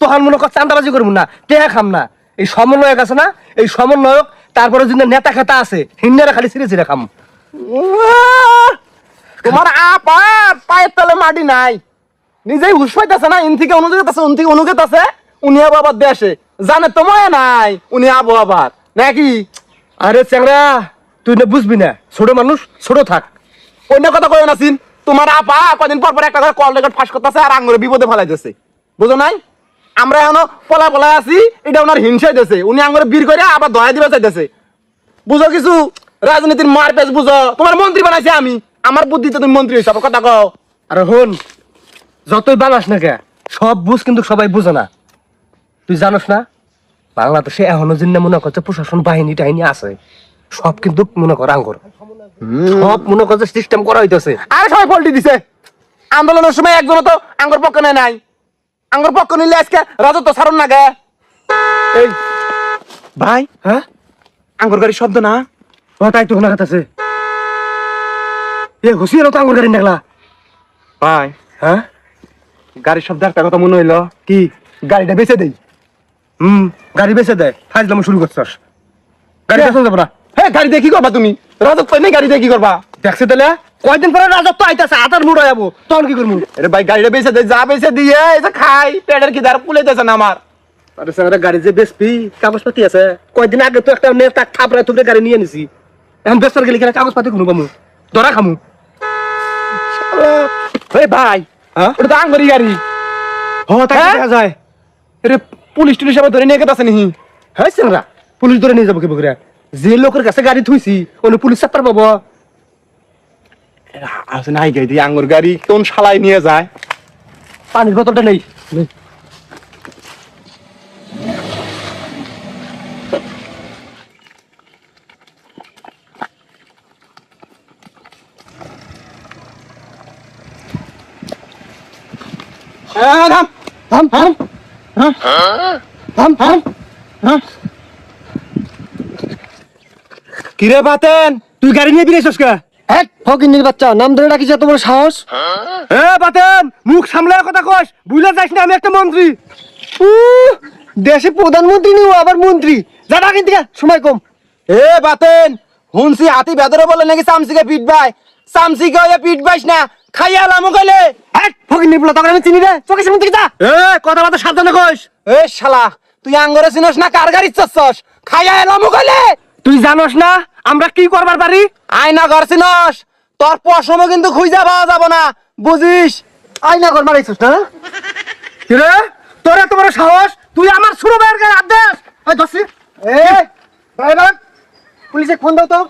তখন মনে কর চান্দাবাজি করব না টেহা খাম না। এই সমন্বয়ক আছে না এই সমন্বয়ক তারপরে যদি নেতা খেতা আছে হিন্দারা খালি ছিঁড়ে ছিঁড়ে খাম। তোমার আপা পায়ের তলে মাটি নাই। নিজেই হুশ পাইতেছে না ইন থেকে অনুগত আছে উন থেকে অনুগত আছে উনি আবার দেশে। জানে তোমায় নাই উনি আবো আবার। নাকি? আরে চ্যাংরা তুই না বুঝবি না ছোট মানুষ ছোট থাক। অন্য কথা কই না সিন। তোমার আপা কদিন পর পর একটা করে কল রেকর্ড ফাঁস করতেছে আর আঙ্গুরে বিপদে ফেলাই ফেলাইতেছে। বুঝো নাই? আমরা এখনও পলা পলা আছি এটা ওনার হিংসাই দিতেছে উনি আঙ্গুরে বীর করে আবার দয়া দিবে চাইতেছে। বুঝো কিছু? রাজনীতির মার পেজ বুঝো। তোমার মন্ত্রী বানাইছে আমি। আমার বুদ্ধিতে তুমি মন্ত্রী হিসাবে কথা কও। আরে হন যতই বানাস না কে সব বুঝ কিন্তু সবাই বুঝে না। তুই জানোস না বাংলাদেশে এখনও জিন্ন মনে করছে প্রশাসন বাহিনী টাহিনী আছে। সব কিন্তু মনে কর আঙ্গুর। সব মনে করছে সিস্টেম করা হইতেছে। আরে সবাই পল্টি দিছে। আন্দোলনের সময় একজনও তো আঙ্গুর পক্ষ নেয় নাই। আঙ্গুর পক্ষ নিলে আজকে রাজত্ব ছাড়ুন না গে। এই ভাই হ্যাঁ? আঙ্গুর গাড়ির শব্দ না? ও তাই তো শোনা আছে। এ ঘুষিয়ে তো আঙ্গুর গাড়ি নাগলা। ভাই হ্যাঁ? গাড়ির শব্দ একটা কথা মনে হইল। কি? গাড়িটা বেঁচে দেই। হুম। গাড়ি বেচে দেয় ফাইজলাম শুরু করছস। গাড়ি বেচে যাব না। হ্যাঁ গাড়ি দিয়ে কি করবা তুমি? রাজত্ব নেই গাড়ি দিয়ে কি করবা? দেখছে তাহলে? কয়দিন পরে রাজত্ব আইতাছে আতার মুড় যাব। তখন কি করব? আরে ভাই গাড়িটা বেঁচে দেয় যা বেঁচে দিয়ে এই খাই পেটের কি দ্বার পুলেতেছে না আমার। আরে স্যার গাড়ি যে বেচবি কাগজপাতি আছে। কয়দিন আগে তো একটা নেতা থাপড়ায় থুপড়ে গাড়ি নিয়ে নিছি। এখন বেচার গেলে কিনা কাগজপাতি কোনো পামু ধরা খামু। এই ভাই হ্যাঁ? ওটা তো আঙ্গুরি গাড়ি। হ তাই হ্যাঁ? দেখা যায়। এটা পুলিশ টুলিশ আবার ধরে নিয়ে গেছে নিহি হ্যাঁ স্যার পুলিশ ধরে নিয়ে যাব কি বকরে। যে লোকের কাছে গাড়ি থুইছি ওনে পুলিশ চাপ্পার পাবো। আছে নাই গাড়ি দিয়ে আঙ্গুর গাড়ি কোন শালাই নিয়ে যায়? পানির বোতলটা নেই। হ্যাঁ, থাম। থাম থাম। থাম থাম। কিরে বাতেন? তুই গাড়ি নিয়ে বেরিয়েছিস কে? এক ফকিন্নির বাচ্চা নাম ধরে ডাকিছে তোমার সাহস? এ বাতেন মুখ সামলায় কথা কস বুঝলে যাস না আমি একটা মন্ত্রী। দেশে প্রধানমন্ত্রী নিও আবার মন্ত্রী। যা ডাকিন থেকে সময় কম। এ বাতেন হুনসি হাতি বেদরে বলে নাকি সামসিকে পিট ভাই সামসিকে ওই পিট ভাইস না খাইয়া লামু কইলে এক ফকিন্নির বলে তখন আমি চিনি রে চোখের সামনে থেকে যা। এ কথা বার্তা সাবধানে কস এ শালা তুই আঙ্গরে চিনস না কার গাড়ি চাচ্ছস খাইয়া লামু কইলে তুই জানোস না আমরা কি করবার পারি? আয়না ঘর চিনস। তোর পশমও কিন্তু খুঁজা পাওয়া যাব না বুঝিস? আইনা ঘর মারাইছিস না? তোর এত বড় সাহস? তুই আমার ভাইয়ের গায়ে হাত দেস। ওই এ ড্রাইভার পুলিশে ফোন দাও তো।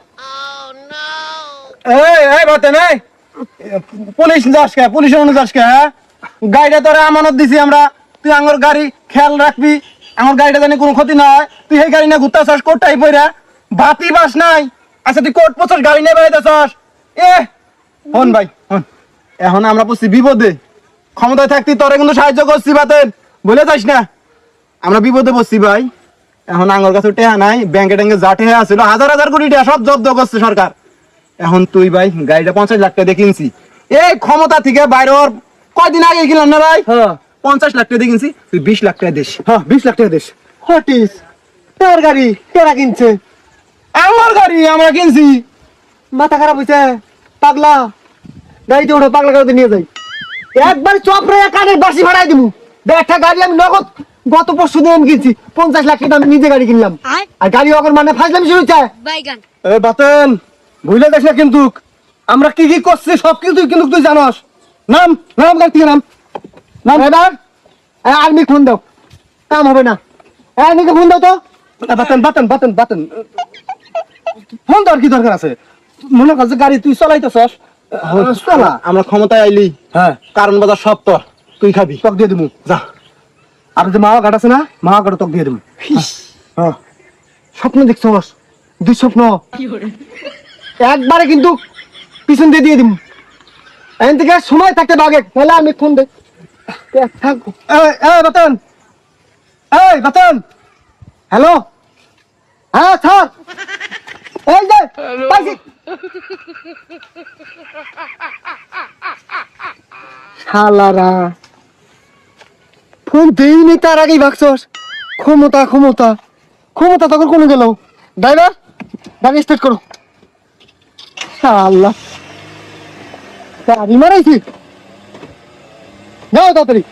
এই এই বাতেন এই। পুলিশ যাস কে? পুলিশ অনু যাস কে হ্যাঁ? গাড়িটা তোরে আমানত দিছি আমরা। তুই আঙ্গর গাড়ি খেয়াল রাখবি। আমার গাড়িটা জানি কোনো ক্ষতি না হয় তুই এই গাড়ি না ঘুরতে চাস কোটটাই পইরা? বাতি বাস নাই। আচ্ছা তুই কোট পচাস গাড়ি নিয়ে বেড়াইতে চাস এ হন ভাই হন। এখন আমরা পড়ছি বিপদে। ক্ষমতায় থাকতি তোরে কিন্তু সাহায্য করছি বাতেন। বলে যাস না। আমরা বিপদে পড়ছি ভাই। এখন আঙ্গর কাছে টেহা নাই ব্যাংকে ট্যাঙ্কে যা টেহা ছিল হাজার হাজার কোটি টাকা সব জব্দ করছে সরকার। এখন তুই ভাই গাড়িটা পঞ্চাশ লাখ টাকা কিনছি। এই ক্ষমতা থেকে বাইরে ওর কয়দিন আগে কিনলাম না ভাই? হ্যাঁ। পঞ্চাশ লাখ টাকা দিয়ে কিনছি তুই বিশ লাখ টাকা দিস। হ্যাঁ বিশ লাখ টাকা দিস। হটিস তোর গাড়ি কেরা কিনছে? আমার গাড়ি আমরা কিনছি। মাথা খারাপ হয়েছে পাগলা। গাড়িতে উঠো পাগলা গাড়িতে নিয়ে যাই। একবার চপ রে কানের বাসি ভাড়াই দিব। একটা গাড়ি আমি নগদ গত পরশু দিন আমি কিনছি। পঞ্চাশ লাখ টাকা আমি নিজে গাড়ি কিনলাম। আর গাড়ি অগর মানে ফাজলামি শুরু হচ্ছে বাইগান। এ বাতেন ভুলে যাস না কিন্তু। আমরা কি কি করছি সব কিছু কিন্তু তুই জানস। নাম নাম গাড়ি থেকে নাম। নাম এবার? আর্মি ফোন দাও। কাম হবে না। আর্মিকে ফোন দাও তো। বাতেন বাতেন বাতেন বাতেন। ফোন দেওয়ার কি দরকার আছে? মনে কর যে গাড়ি তুই চলাইতেছস চলা। আমরা ক্ষমতায় আইলি। হ্যাঁ। কারণ বাজার সব তোর। তুই খাবি। টক দিয়ে দিবো যা। আর যে মাওয়া ঘাট আছে না মাওয়া ঘাট টক দিয়ে দিবো হ্যাঁ। স্বপ্ন দেখছস? দুঃস্বপ্ন একবারে কিন্তু পিছন দিয়ে দিয়ে দিম। এখান থেকে সময় থাকতে বাগে তাহলে আমি ফোন দে। থাকব এই এই বাতেন এই বাতেন হ্যালো? হ্যাঁ স্যার এই যে পাইছি। শালারা। ফোন দেইনি তার আগেই ভাগছস। ক্ষমতা ক্ষমতা। ক্ষমতা তখন কোনো গেল? ড্রাইভার গাড়ি স্টার্ট করো। আল্লাহ গাড়ি মারাইছি। যাও তাড়াতাড়ি।